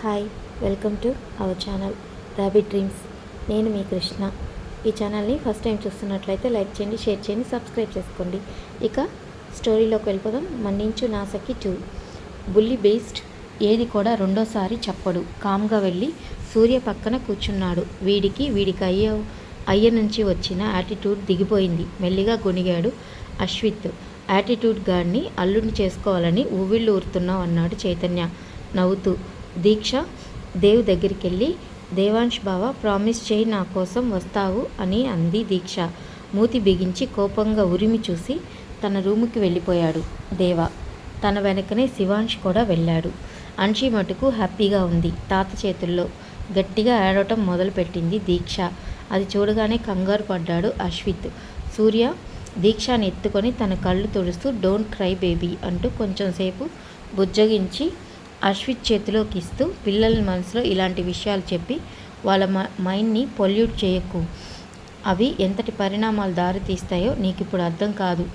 Hi welcome to our channel rabbit dreams నేను మీ కృష్ణ. ఈ ఛానల్ని ఫస్ట్ టైం చూస్తున్నట్లయితే లైక్ చేయండి షేర్ చేయండి సబ్స్క్రైబ్ చేసుకోండి. ఇక స్టోరీలోకి వెళ్ళిపోదాం. మన్నించు నాసకి టూ బుల్లి బేస్డ్ ఏది కూడా రెండోసారి చెప్పడు కామ్గా వెళ్ళి సూర్య పక్కన కూర్చున్నాడు. వీడికి వీడికి అయ్య అయ్య నుంచి వచ్చిన యాటిట్యూడ్ దిగిపోయింది. మెల్లిగా గొనిగాడు అశ్విత్. యాటిట్యూడ్ గాడిని అల్లుడిని చేసుకోవాలని ఊవిళ్ళు ఊరుతున్నావు అన్నాడు చైతన్య. నవ్వుతూ దీక్ష దేవ్ దగ్గరికి వెళ్ళి దేవాంష్ బావ ప్రామిస్ చేయి నా కోసం వస్తావు అని అంది దీక్ష. మూతి బిగించి కోపంగా ఉరిమి చూసి తన రూముకి వెళ్ళిపోయాడు దేవ. తన వెనకనే శివాంష్ కూడా వెళ్ళాడు. అన్షి మటుకు హ్యాపీగా ఉంది తాత చేతుల్లో. గట్టిగా ఏడవటం మొదలుపెట్టింది దీక్ష. అది చూడగానే కంగారు పడ్డాడు అశ్విత్. సూర్య దీక్షని ఎత్తుకొని తన కళ్ళు తుడుస్తూ డోంట్ క్రై బేబీ అంటూ కొంచెం సేపు బుజ్జగించి అశ్విత్ చేతిలోకి ఇస్తూ పిల్లల మనసులో ఇలాంటి విషయాలు చెప్పి వాళ్ళ మైండ్ని పొల్యూట్ చేయకు. అవి ఎంతటి పరిణామాలు దారితీస్తాయో నీకు ఇప్పుడు అర్థం కాదు.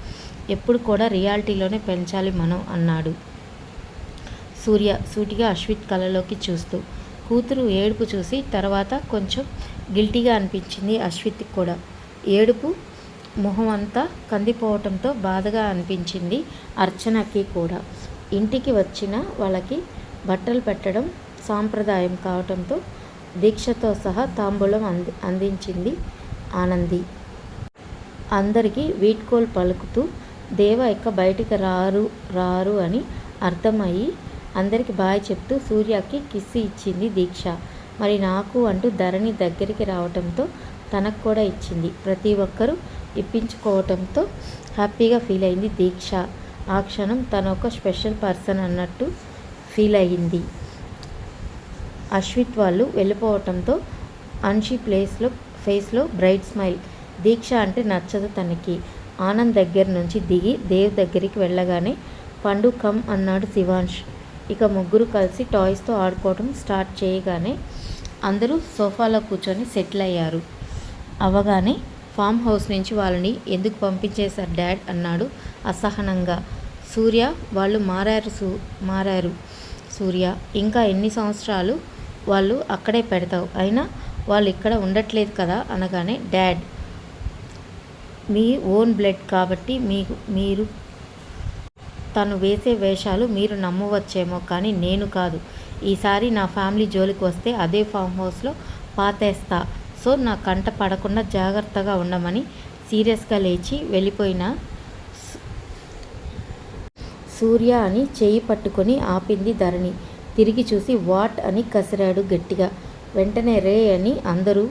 ఎప్పుడు కూడా రియాలిటీలోనే పెంచాలి మనం అన్నాడు. సూర్య సూటిగా అశ్విత్ కళ్ళలోకి చూస్తూ. కూతురు ఏడుపు చూసి తర్వాత కొంచెం గిల్టీగా అనిపించింది అశ్విత్కి కూడా. ఏడుపు మొహం అంతా కందిపోవటంతో బాధగా అనిపించింది అర్చనకి కూడా. ఇంటికి వచ్చిన వాళ్ళకి బట్టలు పెట్టడం సాంప్రదాయం కావటంతో దీక్షతో సహా తాంబూలం అంది అందించింది ఆనంది. అందరికీ వీడ్కోలు పలుకుతూ దేవ ఇక బయటికి రారు రారు అని అర్థమయ్యి అందరికి బాయ్ చెప్తూ సూర్యకి కిస్సి ఇచ్చింది దీక్ష. మరి నాకు అంటూ ధరణి దగ్గరికి రావటంతో తనకు కూడా ఇచ్చింది. ప్రతి ఒక్కరూ ఇప్పించుకోవటంతో హ్యాపీగా ఫీల్ అయింది దీక్ష. ఆ క్షణం తను ఒక స్పెషల్ పర్సన్ అన్నట్టు ఫీల్ అయ్యింది. అశ్విత్ వాళ్ళు వెళ్ళిపోవటంతో అన్షి ప్లేస్లో ఫేస్లో బ్రైట్ స్మైల్. దీక్ష అంటే నచ్చదు తనకి. ఆనంద్ దగ్గర నుంచి దిగి దేవ్ దగ్గరికి వెళ్ళగానే పండు కమ్ అన్నాడు శివాంష్ ఇక ముగ్గురు కలిసి టాయ్స్తో ఆడుకోవడం స్టార్ట్ చేయగానే అందరూ సోఫాలో కూర్చొని సెటిల్ అయ్యారు. అవగానే ఫామ్ హౌస్ నుంచి వాళ్ళని ఎందుకు పంపించేశారు డాడ్? అన్నాడు అసహనంగా. సూర్య వాళ్ళు మారారు సూ మారారు సూర్య. ఇంకా ఎన్ని సంవత్సరాలు వాళ్ళు అక్కడే పెడతావు? అయినా వాళ్ళు ఇక్కడ ఉండట్లేదు కదా అనగానే డాడ్ మీ ఓన్ బ్లడ్ కాబట్టి మీకు మీరు తను వేసే వేషాలు మీరు నమ్మవచ్చేమో కానీ నేను కాదు. ఈసారి నా ఫ్యామిలీ జోలికి వస్తే అదే ఫామ్ హౌస్లో పాతేస్తా. సో నా కంట పడకుండా జాగ్రత్తగా ఉండమని సీరియస్గా లేచి వెళ్ళిపోయిన సూర్య అని చేయి పట్టుకొని ఆపింది ధరణి. తిరిగి చూసి వాట్ అని కసిరాడు గట్టిగా. వెంటనే రే అని అందరూ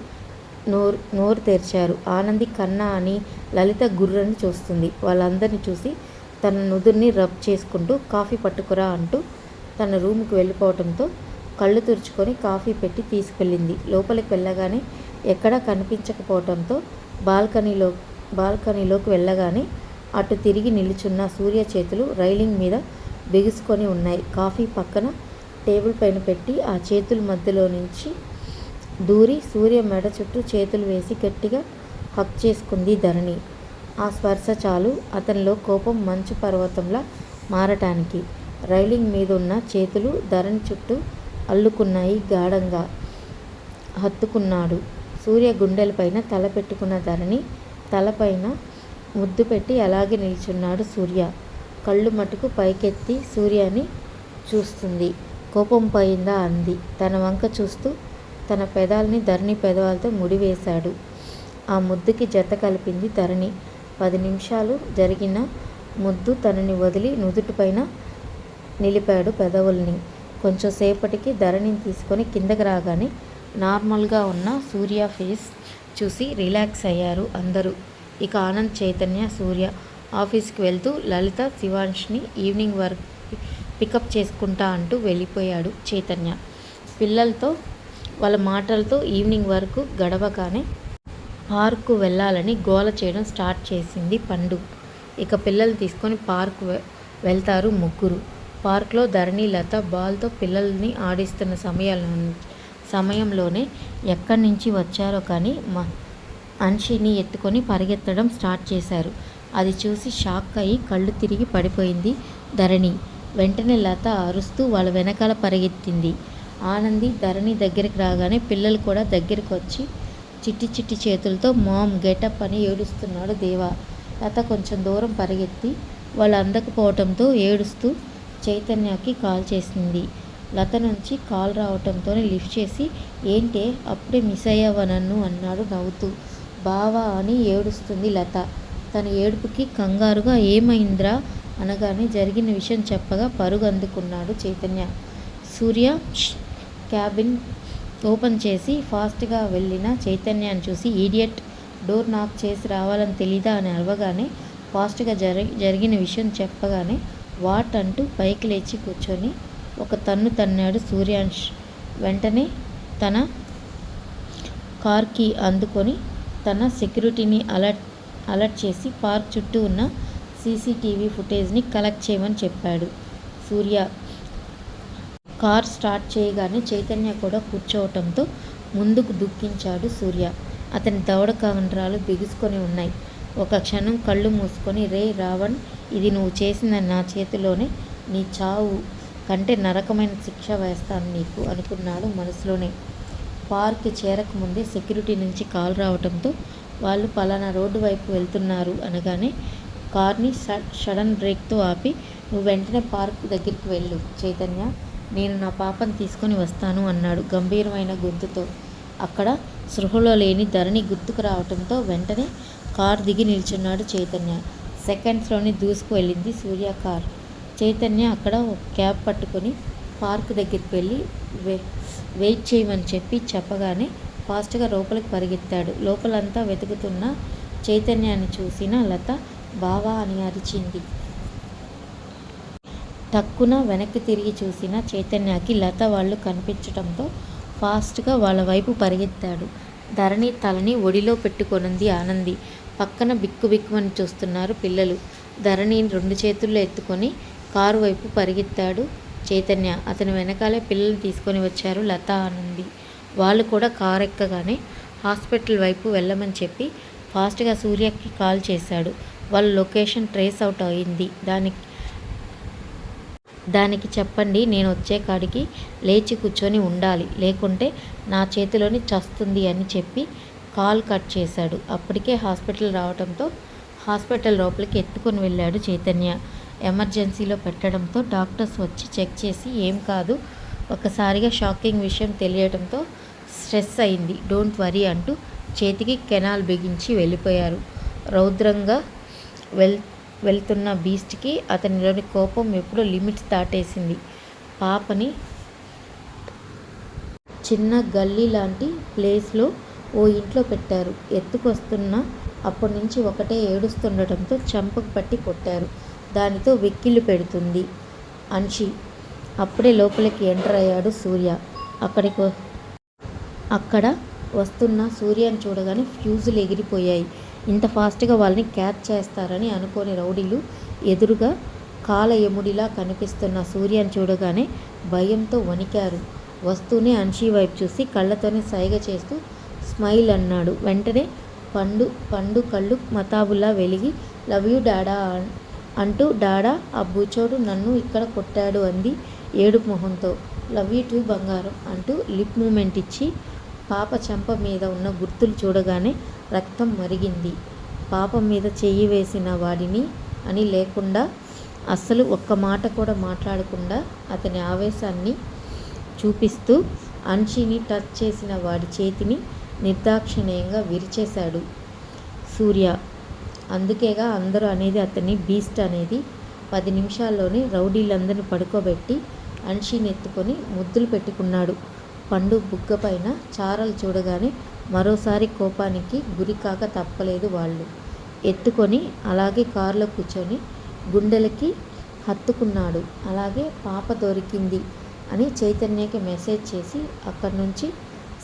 నోరు నోరు తెరిచారు. ఆనంది కన్నా అని లలిత గుర్రని చూస్తుంది. వాళ్ళందరినీ చూసి తన నుదుర్ని రబ్ చేసుకుంటూ కాఫీ పట్టుకురా అంటూ తన రూమ్కి వెళ్ళిపోవడంతో కళ్ళు తుడుచుకొని కాఫీ పెట్టి తీసుకెళ్ళింది. లోపలికి వెళ్ళగానే ఎక్కడా కనిపించకపోవడంతో బాల్కనీలో బాల్కనీలోకి వెళ్ళగానే అటు తిరిగి నిలుచున్న సూర్య చేతులు రైలింగ్ మీద బిగుసుకొని ఉన్నాయి. కాఫీ పక్కన టేబుల్ పైన పెట్టి ఆ చేతుల మధ్యలో నుంచి దూరి సూర్య మెడ చుట్టూ చేతులు వేసి గట్టిగా హక్ చేసుకుంది ధరణి. ఆ స్పర్శ చాలు. అతనిలో కోపం మంచు పర్వతంలా మారటానికి. రైలింగ్ మీద ఉన్న చేతులు ధరణి చుట్టూ అల్లుకున్నాయి గాఢంగా. హత్తుకున్నాడు. సూర్య గుండెలపైన తల పెట్టుకున్న ధరణి తలపైన ముద్దు పెట్టి అలాగే నిల్చున్నాడు సూర్య. కళ్ళు మటుకు పైకెత్తి సూర్యని చూస్తుంది. కోపం పోయిందా? అంది. తన వంక చూస్తూ తన పెదాల్ని ధరణి పెదవాలతో ముడివేశాడు. ఆ ముద్దుకి జత కలిపింది ధరణి. పది నిమిషాలు జరిగిన ముద్దు తనని వదిలి నుదుటిపైన నిలిపాడు పెదవుల్ని. కొంచెం సేపటికి ధరణిని తీసుకొని కిందకి రాగానే నార్మల్గా ఉన్న సూర్య ఫేస్ చూసి రిలాక్స్ అయ్యారు అందరూ. ఇక ఆనంద్ చైతన్య సూర్య ఆఫీస్కి వెళ్తూ లలిత శివాంష్ని ఈవినింగ్ వర్క్ పికప్ చేసుకుంటా అంటూ వెళ్ళిపోయాడు చైతన్య. పిల్లలతో వాళ్ళ మాటలతో ఈవినింగ్ వరకు గడవగానే పార్కు వెళ్ళాలని గోల చేయడం స్టార్ట్ చేసింది పండు. ఇక పిల్లలు తీసుకొని పార్క్ వెళ్తారు ముగ్గురు. పార్క్లో ధరణి లత బాల్తో పిల్లల్ని ఆడిస్తున్న సమయంలో సమయంలోనే ఎక్కడి నుంచి వచ్చారో కానీ మా అన్షిని ఎత్తుకొని పరిగెత్తడం స్టార్ట్ చేశారు. అది చూసి షాక్ అయి కళ్ళు తిరిగి పడిపోయింది ధరణి. వెంటనే లత అరుస్తూ వాళ్ళ వెనకాల పరిగెత్తింది. ఆనంది ధరణి దగ్గరికి రాగానే పిల్లలు కూడా దగ్గరికి వచ్చి చిట్టి చిట్టి చేతులతో మామ్ గెటప్ అని ఏడుస్తున్నాడు దేవా. లత కొంచెం దూరం పరిగెత్తి వాళ్ళు అందకపోవటంతో ఏడుస్తూ చైతన్యకి కాల్ చేసింది. లత నుంచి కాల్ రావటంతోనే లిఫ్ట్ చేసి ఏంటే అప్పుడే మిస్ అయ్యావా నన్ను? అన్నాడు నవ్వుతూ. బావా అని ఏడుస్తుంది లత. తన ఏడుపుకి కంగారుగా ఏమైందిరా? అనగానే జరిగిన విషయం చెప్పగా పరుగు అందుకున్నాడు చైతన్య. సూర్య క్యాబిన్ ఓపెన్ చేసి ఫాస్ట్గా వెళ్ళిన చైతన్యాన్ని చూసి ఈడియట్ డోర్ నాక్ చేసి రావాలని తెలీదా అని అరవగానే ఫాస్ట్గా జరి జరిగిన విషయం చెప్పగానే వాట్ అంటూ పైకి లేచి కూర్చొని ఒక తన్ను తన్నాడు సూర్యాంష్ వెంటనే తన కార్కి అందుకొని తన సెక్యూరిటీని అలర్ట్ అలర్ట్ చేసి పార్క్ చుట్టూ ఉన్న సీసీటీవీ ఫుటేజ్ని కలెక్ట్ చేయమని చెప్పాడు. సూర్య కార్ స్టార్ట్ చేయగానే చైతన్య కూడా కూర్చోవటంతో ముందుకు దుఃఖించాడు సూర్య. అతని దవడ కండరాలు బిగుసుకొని ఉన్నాయి. ఒక క్షణం కళ్ళు మూసుకొని రే రావణ్ ఇది నువ్వు చేసిన నా చేతిలోనే నీ చావు కంటే నరకమైన శిక్ష వేస్తాను నీకు అనుకున్నాడు మనసులోనే. పార్క్ చేరకముందే సెక్యూరిటీ నుంచి కాల్ రావటంతో వాళ్ళు పలానా రోడ్డు వైపు వెళ్తున్నారు అనగానే కార్ని సడన్ బ్రేక్తో ఆపి నువ్వు వెంటనే పార్క్ దగ్గరికి వెళ్ళు చైతన్య. నేను నా పాపను తీసుకొని వస్తాను అన్నాడు గంభీరమైన గొంతుతో. అక్కడ సృహలో లేని ధరణి గుర్తుకు రావటంతో వెంటనే కార్ దిగి నిల్చున్నాడు చైతన్య. సెకండ్స్లోనే దూసుకు వెళ్ళింది సూర్య కార్. చైతన్య అక్కడ ఒక క్యాబ్ పట్టుకొని పార్క్ దగ్గరికి వెళ్ళి వెయిట్ చేయమని చెప్పి చెప్పగానే ఫాస్ట్గా లోపలికి పరిగెత్తాడు. లోపలంతా వెతుకుతున్న చైతన్యాన్ని చూసిన లత బావా అని అరిచింది. టక్కున వెనక్కి తిరిగి చూసిన చైతన్యకి లత వాళ్ళు కనిపించడంతో ఫాస్ట్గా వాళ్ళ వైపు పరిగెత్తాడు. ధరణి తలని ఒడిలో పెట్టుకొనుంది ఆనంది. పక్కన బిక్కు బిక్కుమని చూస్తున్నారు పిల్లలు. ధరణిని రెండు చేతుల్లో ఎత్తుకొని కారు వైపు పరిగెత్తాడు. చైతన్య అతని వెనకాలే పిల్లల్ని తీసుకొని వచ్చారు లత ఆనంది. వాళ్ళు కూడా కారు ఎక్కగానే హాస్పిటల్ వైపు వెళ్ళమని చెప్పి ఫాస్ట్గా సూర్యకి కాల్ చేశాడు. వాళ్ళ లొకేషన్ ట్రేస్ అవుట్ అయింది. దానికి దానికి చెప్పండి నేను వచ్చే కాడికి లేచి కూర్చొని ఉండాలి. లేకుంటే నా చేతిలోని చస్తుంది అని చెప్పి కాల్ కట్ చేశాడు. అప్పటికే హాస్పిటల్ రావడంతో హాస్పిటల్ లోపలికి ఎత్తుకొని వెళ్ళాడు చైతన్య. ఎమర్జెన్సీలో పెట్టడంతో డాక్టర్స్ వచ్చి చెక్ చేసి ఏం కాదు ఒకసారిగా షాకింగ్ విషయం తెలియడంతో స్ట్రెస్ అయింది. డోంట్ వరీ అంటూ చేతికి కెనాల్ బిగించి వెళ్ళిపోయారు. రౌద్రంగా వెల్ వెళ్తున్న బీస్ట్కి అతనిలోని కోపం ఎప్పుడో లిమిట్స్ దాటేసింది. పాపని చిన్న గల్లీ లాంటి ప్లేస్లో ఓ ఇంట్లో పెట్టారు. ఎత్తుకొస్తున్న అప్పటి నుంచి ఒకటే ఏడుస్తుండటంతో చంపకు పట్టి కొట్టారు. దానితో వెక్కిళ్ళు పెడుతుంది. అన్షి అప్పుడే లోపలికి ఎంటర్ అయ్యాడు సూర్య. అక్కడికి అక్కడ వస్తున్న సూర్యని చూడగానే ఫ్యూజులు ఎగిరిపోయాయి. ఇంత ఫాస్ట్గా వాళ్ళని క్యాచ్ చేస్తారని అనుకోని రౌడీలు ఎదురుగా కాల ఎముడిలా కనిపిస్తున్న సూర్యని చూడగానే భయంతో వణికారు. వస్తూనే అన్షి వైపు చూసి కళ్ళతోనే సైగ చేస్తూ స్మైల్ అన్నాడు. వెంటనే పండు పండు కళ్ళు మతాబుల్లా వెలిగి లవ్ యూ డాడా అంటూ డాడా ఆ బూచోడు నన్ను ఇక్కడ కొట్టాడు అంది ఏడుపు మొహంతో. లవ్ యూ టూ బంగారం అంటూ లిప్ మూమెంట్ ఇచ్చి పాప చెంప మీద ఉన్న గుర్తులు చూడగానే రక్తం మరిగింది. పాప మీద చెయ్యి వేసిన వాడిని అని లేకుండా అస్సలు ఒక్క మాట కూడా మాట్లాడకుండా అతని ఆవేశాన్ని చూపిస్తూ అన్షిని టచ్ చేసిన వాడి చేతిని నిర్దాక్షిణ్యంగా విరిచేశాడు సూర్య. అందుకేగా అందరూ అనేది అతన్ని బీస్ట్ అనేది పది నిమిషాల్లోనే రౌడీలందరిని పడుకోబెట్టి అన్షిని ఎత్తుకొని ముద్దులు పెట్టుకున్నాడు. పండు బుగ్గ పైన చారలు చూడగానే మరోసారి కోపానికి గురికాక తప్పలేదు వాళ్ళు. ఎత్తుకొని అలాగే కారులో కూర్చొని గుండెలకి హత్తుకున్నాడు. అలాగే పాప దొరికింది అని చైతన్యకి మెసేజ్ చేసి అక్కడి నుంచి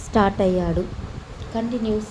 స్టార్ట్ అయ్యాడు. కంటిన్యూస్